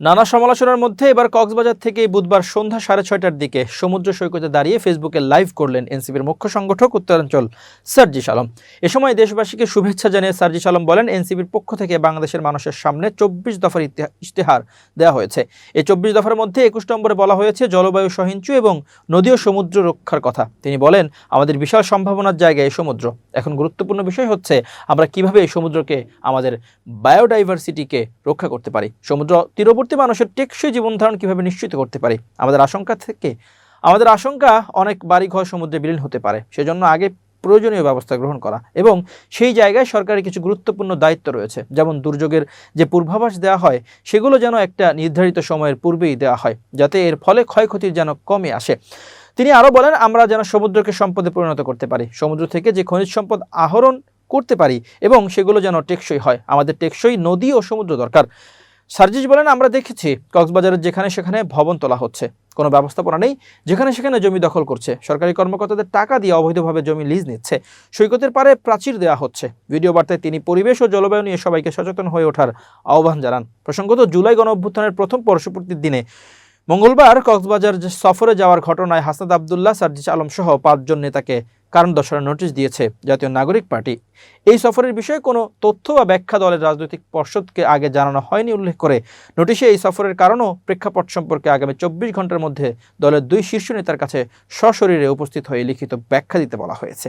নানা সমালোচনার মধ্যে এবার কক্সবাজার থেকে বুধবার সন্ধ্যা সাড়ে ছয়টার দিকে সমুদ্র সৈকতে দাঁড়িয়ে ফেসবুকে লাইভ করলেন এনসিপির মুখ্য সংগঠক উত্তরাঞ্চল সার্জিস আলম। এ সময় দেশবাসীকে শুভেচ্ছা জানিয়ে সার্জিস আলম বলেন, এনসিপির পক্ষ থেকে বাংলাদেশের মানুষের সামনে চব্বিশ দফার ইশতেহার দেওয়া হয়েছে। এই চব্বিশ দফার মধ্যে একুশ নম্বরে বলা হয়েছে, জলবায়ু সহিঞ্চু এবং নদী ও সমুদ্র রক্ষার কথা। তিনি বলেন, আমাদের বিশাল সম্ভাবনার জায়গায় এই সমুদ্র। এখন গুরুত্বপূর্ণ বিষয় হচ্ছে, আমরা কীভাবে এই সমুদ্রকে, আমাদের বায়োডাইভার্সিটিকে রক্ষা করতে পারি। সমুদ্র তীরবর্তী মানুষের টেকসই জীবনধারণ কীভাবে নিশ্চিত করতে পারি? আমাদের আশঙ্কা থেকে, আমাদের আশঙ্কা অনেক বাড়িঘর সমুদ্রে বিলীন হতে পারে। সেজন্য আগে প্রয়োজনীয় ব্যবস্থা গ্রহণ করা এবং সেই জায়গায় সরকারের কিছু গুরুত্বপূর্ণ দায়িত্ব রয়েছে। যেমন দুর্যোগের যে পূর্বাভাস দেওয়া হয়, সেগুলো যেন একটা নির্ধারিত সময়ের পূর্বেই দেওয়া হয়, যাতে এর ফলে ক্ষয়ক্ষতির যেন কমে আসে। তিনি আরও বলেন, আমরা যেন সমুদ্রকে সম্পদে পরিণত করতে পারি। সমুদ্র থেকে যে খনিজ সম্পদ আহরণ করতে পারি এবং সেগুলো যেন টেকসই হয়। আমাদের টেকসই নদী ও সমুদ্র দরকার। সার্জিস বলেন, আমরা দেখেছি কক্সবাজারের যেখানে সেখানে ভবন তোলা হচ্ছে। কোনো ব্যবস্থাপনা নেই, যেখানে সেখানে জমি দখল করছে। সরকারি কর্মকর্তাদের টাকা দিয়ে অবৈধভাবে জমি লিজ নিচ্ছে। সৈকতের পারে প্রাচীর দেওয়া হচ্ছে। ভিডিও বার্তায় তিনি পরিবেশ ও জলবায়ু নিয়ে সবাইকে সচেতন হয়ে ওঠার আহ্বান জানান। প্রসঙ্গত, জুলাই গণ অভ্যুত্থানের প্রথম বর্ষপূর্তির দিনে মঙ্গলবার কক্সবাজার সফরে যাওয়ার ঘটনায় হাসনাদ আবদুল্লাহ, সার্জিস আলম সহ পাঁচজন নেতাকে কারণ দর্শানোর নোটিশ দিয়েছে জাতীয় নাগরিক পার্টি। এই সফরের বিষয়ে কোনো তথ্য বা ব্যাখ্যা দলের রাজনৈতিক পর্ষদকে আগে জানানো হয়নি উল্লেখ করে। নোটিশে এই সফরের কারণও প্রেক্ষাপট সম্পর্কে আগামী চব্বিশ ঘণ্টার মধ্যে দলের দুই শীর্ষ নেতার কাছে সশরীরে উপস্থিত হয়ে লিখিত ব্যাখ্যা দিতে বলা হয়েছে।